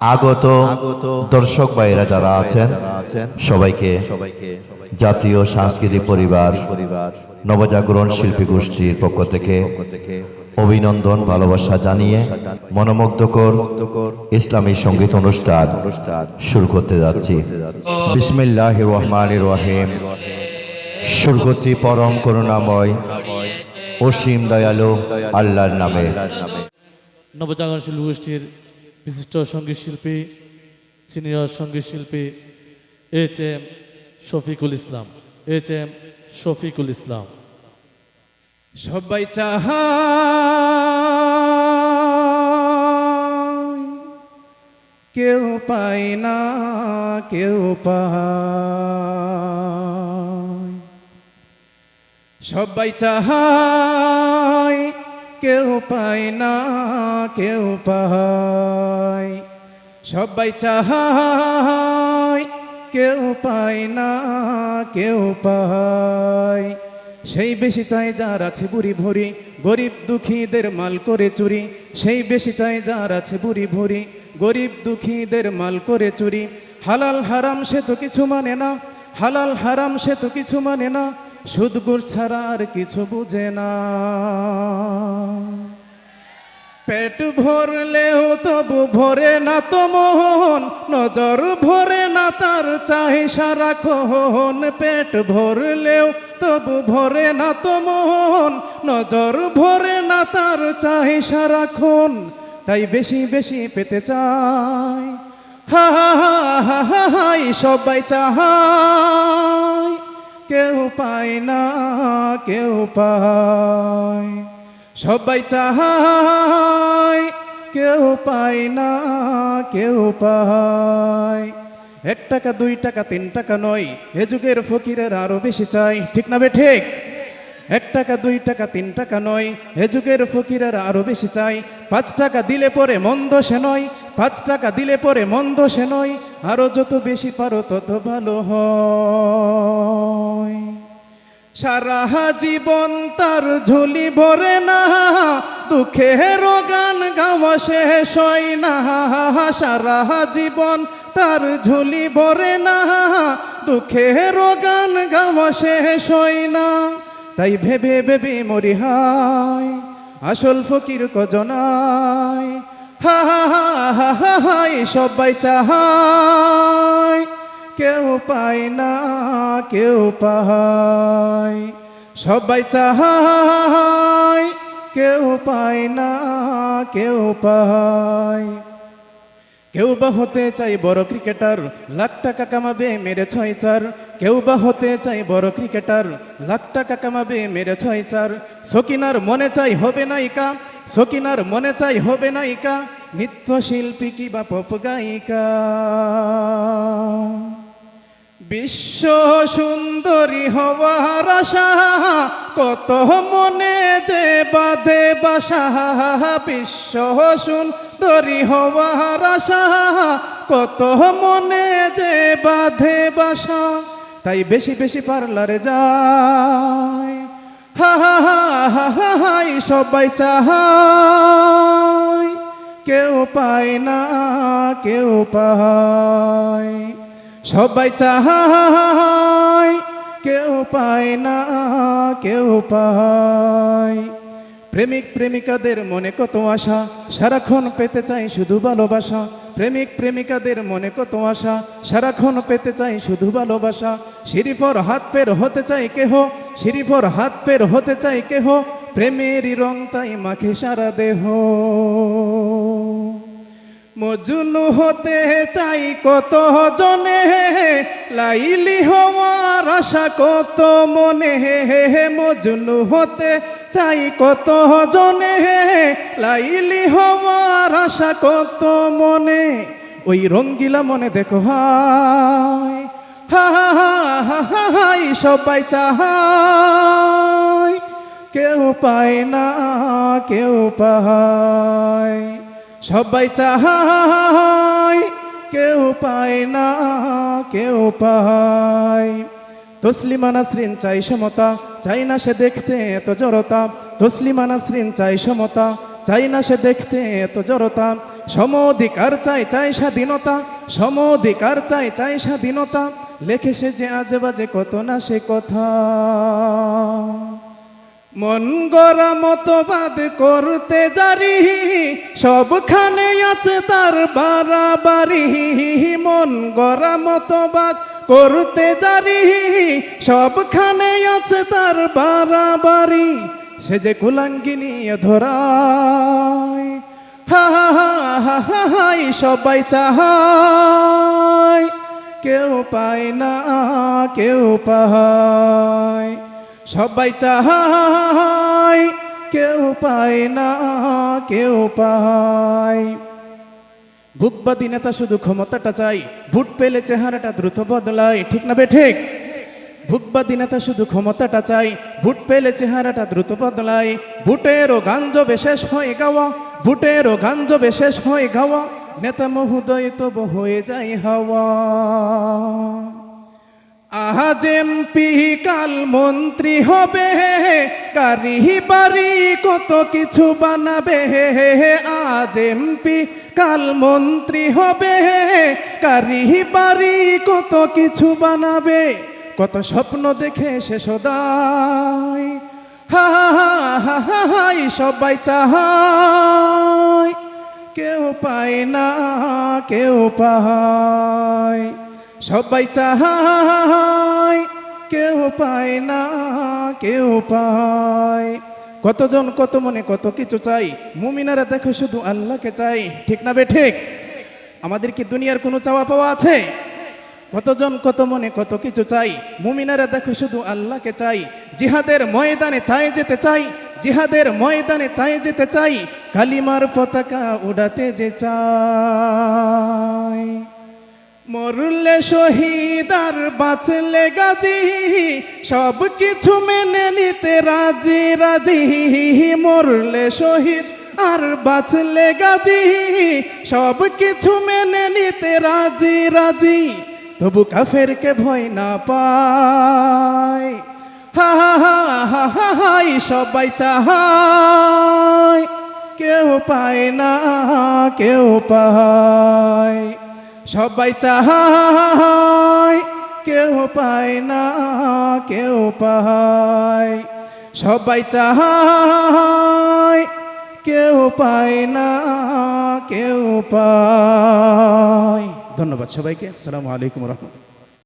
আগত দর্শক ভাইয়েরা যারা আছেন সবাইকে জাতীয় সাংস্কৃতিক পরিবার নবজাগরণ শিল্পী গোষ্ঠীর পক্ষ থেকে অভিনন্দন ভালোবাসা জানিয়ে মনোমুগ্ধকর ইসলামী সংগীত অনুষ্ঠান শুরু করতে যাচ্ছি। বিসমিল্লাহ রহমান রহিম। শুরু করছি পরম করুণাময় অসীম দয়ালু আল্লাহর নামে। নবজাগরণ শিল্পী গোষ্ঠীর বিশিষ্ট সংগীত শিল্পী, সিনিয়র সংগীত শিল্পী H M Shafiqul Islam H M Shafiqul Islam. সবাই চাহাই, কেউ পায় না, কেউ পায়। সবাই চাহাই, কেউ পায় না, কেউ পায়। সবাই চাহাই, কেউ পায় না, কেউ পায়। সেই বেশি চাই যার আছে বুড়ি ভরি, গরিব দুঃখীদের মাল করে চুরি। সেই বেশি চাই যার আছে বুড়ি ভরি, গরিব দুঃখীদের মাল করে চুরি। হালাল হারাম সে তো কিছু মানে না, হালাল হারাম সে তো কিছু মানে না। সুদ গুড় ছাড়া আর কিছু বুঝে না। পেট ভরলেও তবু ভরে না তো মোহন, নজর ভরে না তার চাই সারাক্ষণ পেট ভরলেও তবু ভরে না তো মোহন, নজর ভরে না তার চাই সারাক্ষণ তাই বেশি বেশি পেতে চাই। হা হা হা হা হা হাই সবাই চাহাই কেউ পায় না, কেউ পায়। সবাই চাহাই কেউ পায় না, কেউ পায়। এক টাকা, দুই টাকা, তিন টাকা নয়, এ যুগের ফকিরের আরও বেশি চাই। ঠিক না বে ঠিক? এক টাকা, দুই টাকা, তিন টাকা নয়, এ যুগের ফকিরের আরও বেশি চাই। পাঁচ টাকা দিলে পরে মন্দ সে নয়, পাঁচ টাকা দিলে পরে মন্দ সে নয়, আরও যত বেশি পারো তত ভালো হয়। সারা জীবন তার ঝুলি ভরে না দুঃখের গান গাওয়া শেষ হয় না। সারা জীবন তার ঝুলি ভরে না দুঃখের গান গাওয়া শেষ হয় না। তাই ভেবে ভেবে মরি হাই আসল ফকির কজনাই হা হা হা হা হা হাই সবাই চাহাই কেউ পায় না, কেউ পায়। সবাই চাহাই কেউ পায় না, কেউ পায়। কেউ বা হতে চাই বড় ক্রিকেটার, লাখ টাকা কামাবে মেরে ছয় চার। কেউ বা হতে চাই বড় ক্রিকেটার, লাখ টাকা কামাবে মেরে ছয় চার। সকিনার মনে চাই হবে নায়িকা, সকিনার মনে চাই হবে নায়িকা। নৃত্য শিল্পী কি বা পপ গায়িকা? বিশ্ব সুন্দরী হওয়ার আশা, কত মনে যে বাঁধে বাসা। বিশ্ব সুন্দরী হওয়ার আশা, কত মনে যে বাঁধে বাসা। তাই বেশি বেশি পার্লারে যায় হা হা হা হা হাই সবাই চাহাই কেউ পায় না, কেউ পায়। সবাই চাহাই কেউ পায় না, কেউ পায়। প্রেমিক, প্রেমিকাদের মনে কত আশা, সারাক্ষণ পেতে চাই শুধু ভালোবাসা। প্রেমিক, প্রেমিকাদের মনে কত আশা, সারাক্ষণ পেতে চাই শুধু ভালোবাসা। শিরিফর হাত পের হতে চাই কেহ শিরিফর হাত পের হতে চাই কেহ। প্রেমেরই রং তাই মাখে সারা দেহ। মজনু হতে চাই কত জনে? লাইলি হওয়ার আশা কত মনে? হে মজুনু হতে চাই কত জনে? লাইলি হওয়ার আশা কত মনে? ওই রঙ্গিলা মনে দেখো হাই হা হা হা হা হা হাই সবাই চাহাই কেউ পায় না, কেউ পায়। সবাই চাহাই কেউ পায় না, কেউ পায়। তসলিমা নাসরিন চাই সমতা, চাই না সে দেখতে এত জড়তা। তসলিমা নাসরিন চাই সমতা, চাই না সে দেখতে এত জড়তা। সম অধিকার চাই চাই স্বাধীনতা। সম অধিকার চাই চাই স্বাধীনতা। লেখে সে যে আজে বাজে কত না সে কথা। মন গড়া মতবাদ করতে জারি। সবখানে আছে তার বাড়াবাড়ি। মন গড়া মতবাদ করতে জারি। সবখানে আছে তার বাড়াবাড়ি। সে যে কুলাঙ্গিনী ধরায়। হা হা হা হাই সবাই চাহায় কেউ পায় না, কেউ পায়। সবাই চাহায় কেউ পায় না, কেউ পায়। ভুকবাদী নেতা শুধু ক্ষমতাটা চাই, ভোট পেলে চেহারাটা দ্রুত বদলায়, ঠিক না ঠিক? ভুকবাদী নেতা শুধু ক্ষমতাটা চাই, ভোট পেলে চেহারাটা দ্রুত বদলায়। ভোটেরও গাঞ্জ বিশেষ হয়ে গাওয়া, ভোটেরও গাঞ্জ বিশেষ হয়ে গাওয়া, নেতা মহোদয় তব হয়ে যায় হাওয়া। আজ এমপি কাল মন্ত্রী হবে। কারি বাড়ি কত কিছু বানাবে। আজ এমপি কাল মন্ত্রী হবে। কারি বাড়ি কত কিছু বানাবে। কত স্বপ্ন দেখে সে সদাই। হা হা হাই সবাই চাহাই কেউ পায় না, কেউ পায়। সবাই চাহায় কেউ পায় না, কেউ পায়। কতজন কত মনে কত কিছু চাই, মুমিনারা দেখো শুধু আল্লাহকে চাই। ঠিক না বে ঠিক? আমাদের কি দুনিয়ার কোনো চাওয়া পাওয়া আছে? কতজন কত মনে কত কিছু চাই, মুমিনারা দেখো শুধু আল্লাহকে চাই। জিহাদের ময়দানে চাই যেতে চাই, জিহাদের ময়দানে চাই যেতে চাই, কালিমার পতাকা উড়াতে যে চাই। মরলে শহীদ আর বাঁচলে গাজী। সব কিছু মেনে নিতে রাজি রাজি। মরলে শহীদ আর বাঁচলে গাজী। সব কিছু মেনে নিতে রাজি রাজি। তবু কাফেরকে ভয় না পায়। হা হা হা হা হাই সবাই চাহায় কেউ পায় না, কেউ পায়। সবাই চাহায়, কেউ পায় না, কেউ পায়। সবাই চাহায়, কেউ পায় না, কেউ পায়। ধন্যবাদ সবাইকে। আসসালামু আলাইকুম রহমতুল্লাহ।